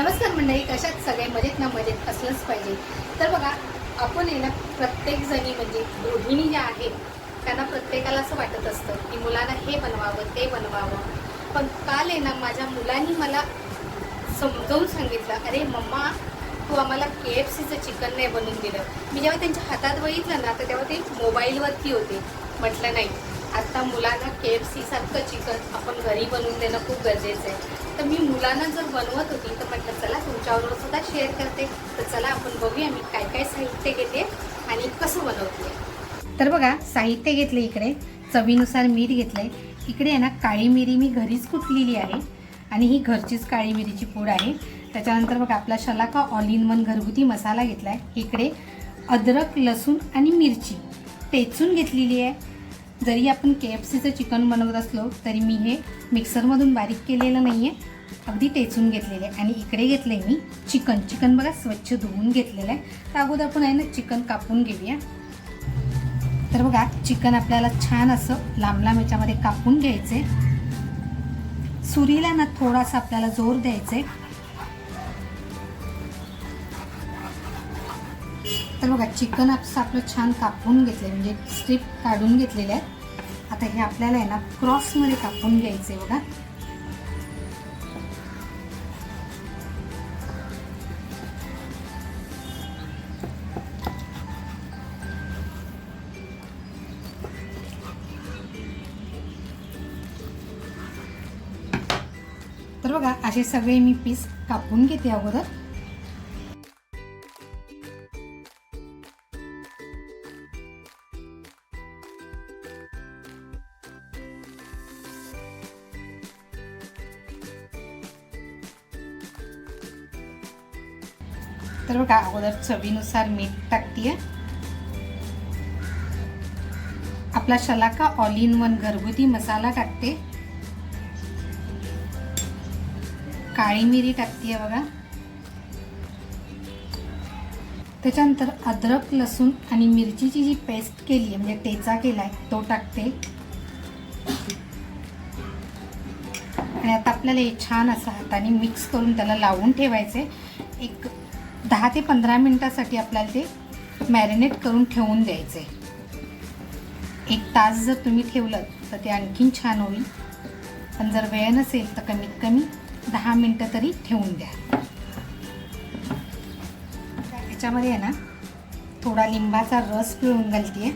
नमस्कार मंडळी कशात सगळे? मजेत ना मजेत? असलंच पाहिजे. तर बघा आपण आहे ना प्रत्येक जणी म्हणजे दोघीणी ज्या आहेत त्यांना प्रत्येकाला असं वाटत असतं की मुलांना हे बनवावं ते बनवावं. पण काल आहे ना माझ्या मुलांनी मला समजावून सांगितलं अरे मम्मा तू आम्हाला के एफ सीचं चिकन नाही बनवून दिलं. मी जेव्हा त्यांच्या हातात बघितलं ना तर तेव्हा ते मोबाईलवरती होते. म्हटलं नाही. आत्ता मुलांना के एफ सीसारखं चिकन आपण घरी बनवून देणं खूप गरजेचं आहे. तर मी मुलांना जर बनवत होती तर म्हटलं चला तुमच्याबरोबर सुद्धा शेअर करते. तर चला आपण बघूया मी काय काय साहित्य घेते आणि कसं बनवते. तर बघा साहित्य घेतलं इकडे. चवीनुसार मीठ घेतलंय. इकडे आहे ना काळी मिरी मी घरीच कुटलेली आहे आणि ही घरचीच काळी मिरीची पूड आहे. त्याच्यानंतर बघा आपला शलाका ऑल इन वन घरगुती मसाला घेतला आहे इकडे अद्रक लसूण आणि मिरची. टेचून घेतलेली आहे. जरी आपण के एफ सीचं चिकन बनवत असलो तरी मी हे मिक्सरमधून बारीक केलेलं नाही आहे अगदी टेचून घेतलेले आहे. आणि इकडे घेतलं आहे मी चिकन. चिकन बघा स्वच्छ धुवून घेतलेलं आहे. तर अगोदर आपण आहे ना चिकन कापून घेऊया. तर बघा चिकन आपल्याला छान असं लांब लांब याच्यामध्ये कापून घ्यायचे सुरीला ना थोडासा आपल्याला जोर द्यायचे तर बघा चिकन असं आपलं छान कापून घेतलं म्हणजे स्ट्रिप काढून घेतलेले आहेत. आता हे आपल्याला आहे ना क्रॉसमध्ये कापून घ्यायचे बघा. तर बघा असे सगळे मी पीस कापून घेते अगोदर. तर बघा अगोदर चवीनुसार मीठ टाकते आपला शलाका ऑल इन वन घरगुती मसाला टाकते काळी मिरी टाकते बघा त्याच्यानंतर अद्रक लसूण आणि मिरचीची जी पेस्ट केली आहे म्हणजे टेचा आहे तो टाकते. आणि आता आपल्याला हे छान असं हाताने मिक्स करून त्याला लावून ठेवायचे एक दहा ते पंधरा मिनटासाठी आपल्याला ते मॅरिनेट करून ठेवून द्यायचे एक तास जर तुम्ही ठेवलं तर ते आणखीन छान होईल. पण जर वेळ नसेल तर कमीत कमी दहा मिनटं तरी ठेवून द्या. याच्यामध्ये आहे ना थोडा लिंबाचा रस पिळून घालते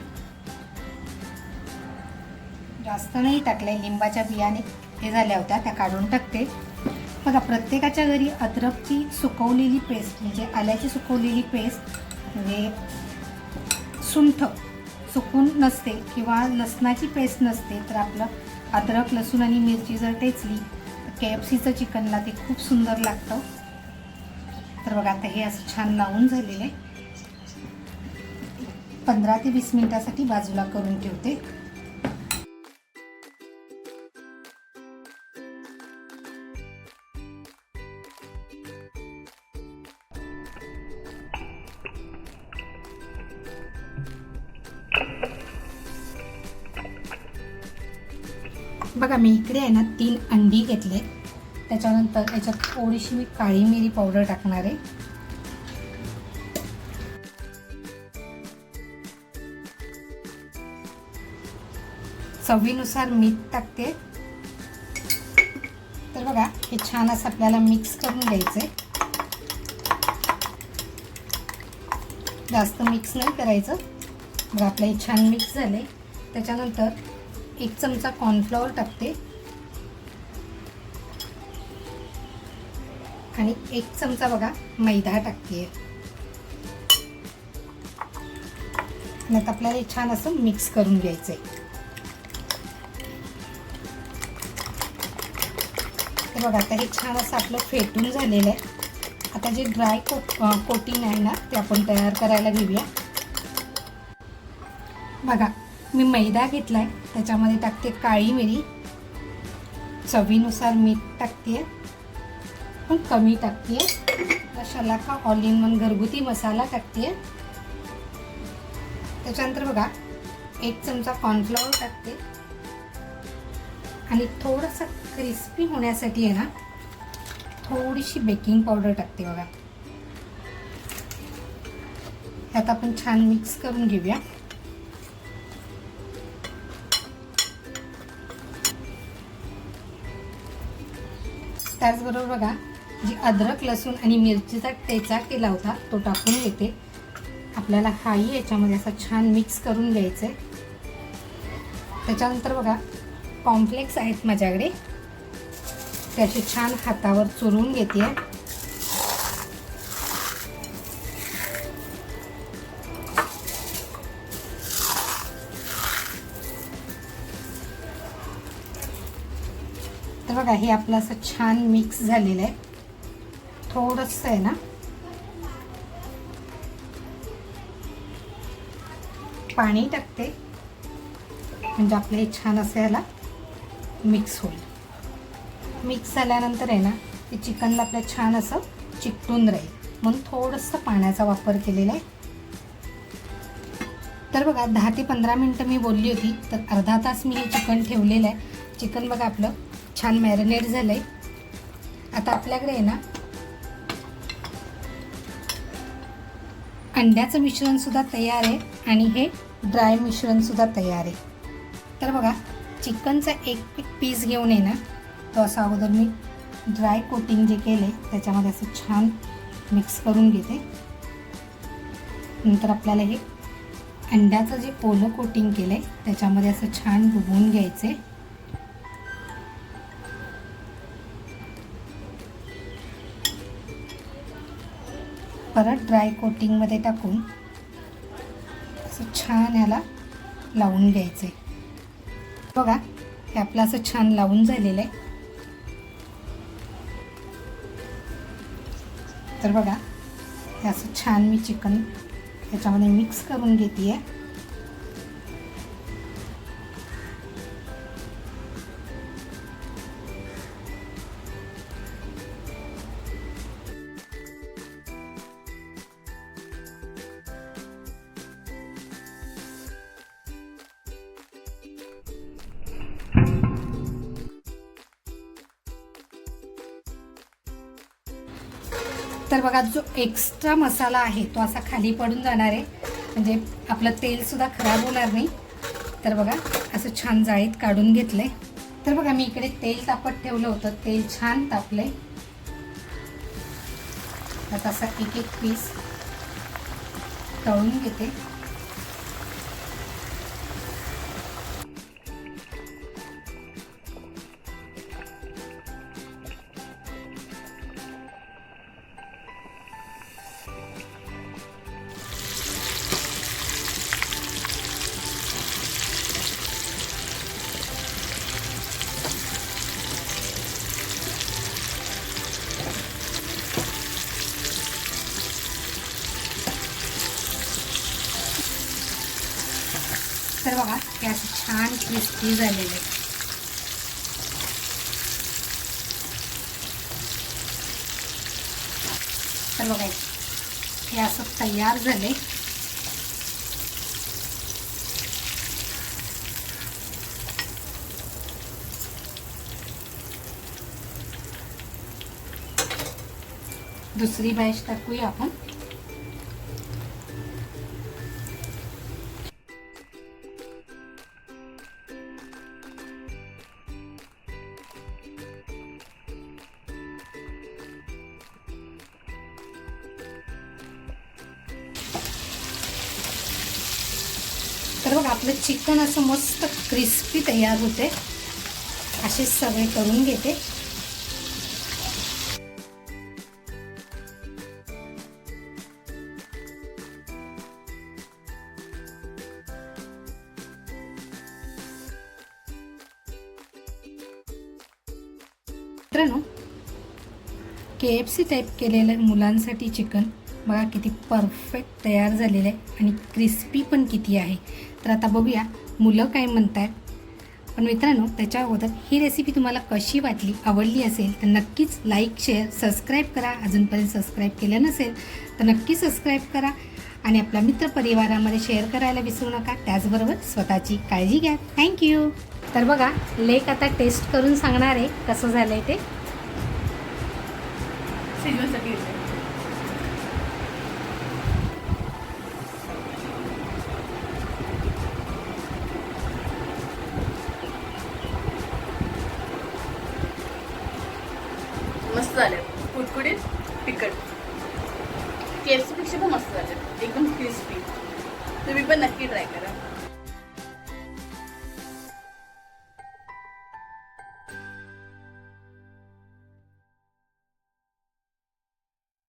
जास्त नाही टाकलं लिंबाच्या बियाणे हे झाल्या होत्या त्या काढून टाकते. बघा प्रत्येकाच्या घरी अद्रकची सुकवलेली पेस्ट म्हणजे आल्याची सुकवलेली पेस्ट म्हणजे सुंठ सुकून नसते किंवा लसणाची पेस्ट नसते तर आपलं अद्रक लसूण आणि मिरची जर टेचली तर के एफ सीचं चिकनला ते खूप सुंदर लागतं. तर बघा आता हे असं छान लावून झालेलं आहे. पंधरा ते वीस मिनटासाठी बाजूला करून ठेवते. बघा मी इकडे आहे ना तीन अंडी घेतले. त्याच्यानंतर याच्यात थोडीशी मी काळी मिरी पावडर टाकणार आहे. चवीनुसार मीठ टाकते. तर बघा हे छान असं आपल्याला मिक्स करून द्यायचं आहे जास्त मिक्स नाही करायचं. बघा आपलं हे छान मिक्स झाले त्याच्यानंतर एक चमचा कॉर्नफ्लॉवर टाकते. आणि एक चमचा बघा मैदा टाकते. आणि आता आपल्याला हे छान असं मिक्स करून घ्यायचं आहे तर बघा आता हे छान असं आपलं फेटून झालेलं आहे. आता जे ड्राय को कोटिंग आहे ना ते आपण तयार करायला घेऊया. बघा मी मैदा घेतला आहे त्याच्यामध्ये टाकते काळी मिरी. चवीनुसार मीठ टाकते पण कमी टाकते शलाका ऑल इन वन घरगुती मसाला टाकते त्याच्यानंतर बघा एक चमचा कॉर्नफ्लॉवर टाकते. आणि थोडंसं क्रिस्पी होण्यासाठी आहे ना थोडीशी बेकिंग पावडर टाकते बघा. ह्यात आपण छान मिक्स करून घेऊया. त्याचबरोबर बघा जी अद्रक लसूण आणि मिरचीचा ठेचा केला होता तो टाकून घेते. आपल्याला हाही याच्यामध्ये असा छान मिक्स करून घ्यायचं आहे त्याच्यानंतर बघा कॉम्प्लेक्स आहेत माझ्याकडे. त्याचे छान हातावर चुरून घेते तर बघा हे आपलं असं छान मिक्स झालेलं आहे. थोडंसं आहे ना? पाणी टाकते. म्हणजे आपलं हे छान असं याला मिक्स होईल. मिक्स झाल्यानंतर आहे ना ते चिकनला आपलं छान असं चिकटून राहील. म्हणून थोडंसं पाण्याचा वापर केलेला आहे. तर बघा दहा ते पंधरा मिनटं मी बोलली होती तर अर्धा तास मी हे चिकन ठेवलेलं आहे. चिकन बघा आपलं छान मॅरिनेट झालं आहे आता आपल्याकडे आहे ना अंड्याचं मिश्रणसुद्धा तयार आहे आणि हे ड्राय मिश्रणसुद्धा तयार आहे. तर बघा चिकनचा एक एक पीस घेऊन आहे ना तो असा अगोदर मी ड्राय कोटिंग जे केले त्याच्यामध्ये असं छान मिक्स करून घेते. नंतर आपल्याला हे अंड्याचं जे पोलं कोटिंग केलं आहे त्याच्यामध्ये असं छान डुबवून घ्यायचे परत ड्राय कोटिंगमध्ये टाकून असं छान याला लावून घ्यायचं आहे बघा हे आपलं असं छान लावून झालेलं आहे. तर बघा हे असं छान मी चिकन याच्यामध्ये मिक्स करून घेते आहे तर बघा जो एक्स्ट्रा मसाला आहे तो असा खाली पडून जाणार आहे. म्हणजे आपलं तेलसुद्धा खराब होणार नाही. तर बघा असं छान जाळीत काढून घेतलं आहे तर बघा मी इकडे तेल तापत ठेवलं होतं. तेल छान तापलं आहे आता असा एक एक पीस तळून घेते. तर बघा हे छान क्रिस्पी आहे तर बघा हे दुसरी बॅच टाकूया आपण तर बघ आपलं चिकन असं मस्त क्रिस्पी तयार होते असे सगळे करून घेते. मित्रांनो के एफ सी टाईप केलेलं मुलांसाठी चिकन बघा किती परफेक्ट तयार झालेलं आहे आणि क्रिस्पी पण किती आहे. तर आता बघूया मुलं काय म्हणत आहेत पण मित्रांनो त्याच्या अगोदर ही रेसिपी तुम्हाला कशी वाटली आवडली असेल तर नक्कीच लाईक शेअर सबस्क्राईब करा. अजूनपर्यंत सबस्क्राईब केलं नसेल तर नक्की सबस्क्राईब करा. आणि आपल्या मित्रपरिवारामध्ये शेअर करायला विसरू नका. त्याचबरोबर स्वतःची काळजी घ्या. थँक्यू तर बघा लेक आता टेस्ट करून सांगणार आहे कसं झालं आहे ते. मस्त झाले. कुटकुडीत तिखट. के एफ पण मस्त झाले. एकदम क्रिस्पी तुम्ही पण नक्की ट्राय करा.